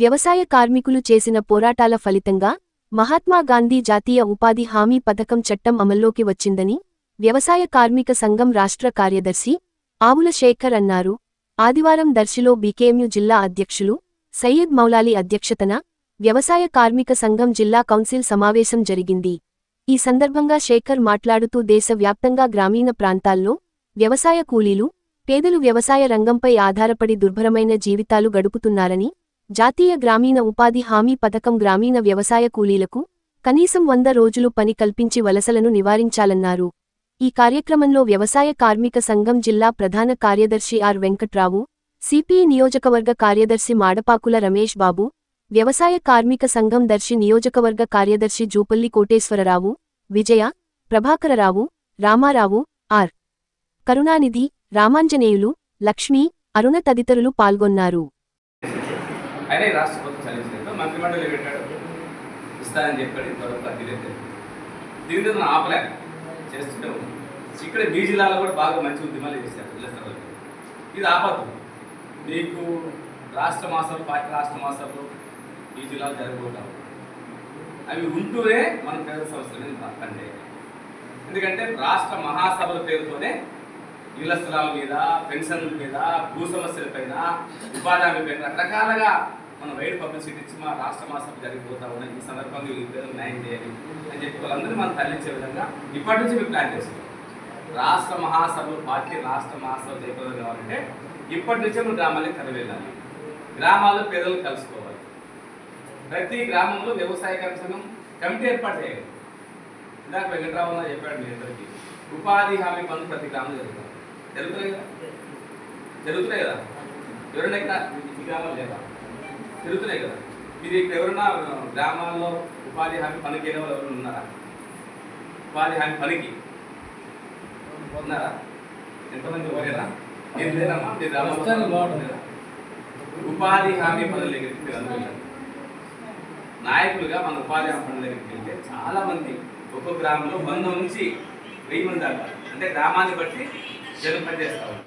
వ్యవసాయ కార్మికులు చేసిన పోరాటాల ఫలితంగా మహాత్మాగాంధీ జాతీయ ఉపాధి హామీ పథకం చట్టం అమల్లోకి వచ్చిందని వ్యవసాయ కార్మిక సంఘం రాష్ట్ర కార్యదర్శి ఆవుల శేఖర్ అన్నారు. ఆదివారం దర్శిలో బీకేఎంయు జిల్లా అధ్యక్షులు సయ్యద్ మౌలాలి అధ్యక్షతన వ్యవసాయ కార్మిక సంఘం జిల్లా కౌన్సిల్ సమావేశం జరిగింది. ఈ సందర్భంగా శేఖర్ మాట్లాడుతూ దేశవ్యాప్తంగా గ్రామీణ ప్రాంతాల్లో వ్యవసాయ కూలీలు పేదలు వ్యవసాయ రంగంపై ఆధారపడి దుర్భరమైన జీవితాలు గడుపుతున్నారని జాతీయ గ్రామీణ ఉపాధి హామీ పథకం గ్రామీణ వ్యవసాయ కూలీలకు కనీసం వంద రోజులు పని కల్పించి వలసలను నివారించాలన్నారు. ఈ కార్యక్రమంలో వ్యవసాయ కార్మిక సంఘం జిల్లా ప్రధాన కార్యదర్శి ఆర్ వెంకట్రావు సిపిఐ నియోజకవర్గ కార్యదర్శి మాడపాకుల రమేష్ బాబు వ్యవసాయ కార్మిక సంఘం దర్శి నియోజకవర్గ కార్యదర్శి జూపల్లి కోటేశ్వరరావు విజయ ప్రభాకరరావు రామారావు ఆర్. కరుణానిధి రామాంజనేయులు లక్ష్మీ అరుణ తదితరులు పాల్గొన్నారు. అయినా ఈ రాష్ట్ర ప్రభుత్వం చలించలేదు మంత్రిమండలి పెట్టాడు? ఇస్తానని చెప్పాడు. ఇంతవరకు అది దీని మీద మనం ఆపలే. చేస్తుంటే ఇక్కడ బీ జిల్లాలో కూడా బాగా మంచి ఉద్యమాలు చేశారు ఇళ్ళ స్థలాలు ఇది ఆపద్దు. మీకు రాష్ట్ర మాసాలు పార్టీ రాష్ట్ర మాసాలు ఈ జిల్లాలో జరగబోతాం అవి ఉంటూనే మనం పేద సంస్థలని పని ఎందుకంటే రాష్ట్ర మహాసభల పేరుతోనే ఇళ్ళ స్థలాల మీద పెన్షన్ల మీద భూ సమస్యల పైన ఉపాధి పైన రకరకాలుగా మనం వైడ్ పబ్లిసిటీ ఇచ్చి మా రాష్ట్ర మాసం జరిగిపోతా ఉన్నాయి ఈ సందర్భంగా ఈ పేరు న్యాయం చేయాలి అని చెప్పి వాళ్ళందరూ మనం తరలించే విధంగా ఇప్పటి నుంచి మేము ప్లాన్ చేస్తున్నాం. రాష్ట్ర మహాసభలు పార్టీ రాష్ట్ర మహాసభ చేయకూడదు కావాలంటే ఇప్పటి నుంచే మనం గ్రామాలకి తరలి వెళ్ళాలి. గ్రామాల్లో పేదలు కలుసుకోవాలి. ప్రతి గ్రామంలో వ్యవసాయ కమిషన్ కమిటీ ఏర్పాటు చేయాలి. ఇందాక వెంకటరావు చెప్పాడు మీ అందరికీ. ఉపాధి హామీ పనులు ప్రతి గ్రామంలో జరుగుతాయి. జరుగుతున్నాయి కదా? జరుగుతున్నాయి కదా? ఎవరైనా ఇక్కడ గ్రామాలు లేదా? జరుగుతున్నాయి కదా? మీరు ఇక్కడ ఎవరైనా గ్రామాల్లో ఉపాధి హామీ పనికి వెళ్ళే వాళ్ళు ఎవరైనా ఉన్నారా? ఉపాధి హామీ పనికి? ఉన్నారా? ఎంతమంది పోలేరా? మీరు లేరమ్మా? మీ గ్రామంలో? ఉపాధి హామీ పనుల దగ్గరికి మీరు. నాయకులుగా మన ఉపాధి హామీ పనుల దగ్గరికి వెళ్తే చాలా మంది ఒక్కొక్క గ్రామంలో వంద నుంచి వెయ్యి మంది దాకా. అంటే గ్రామాన్ని బట్టి జనం పనిచేస్తారు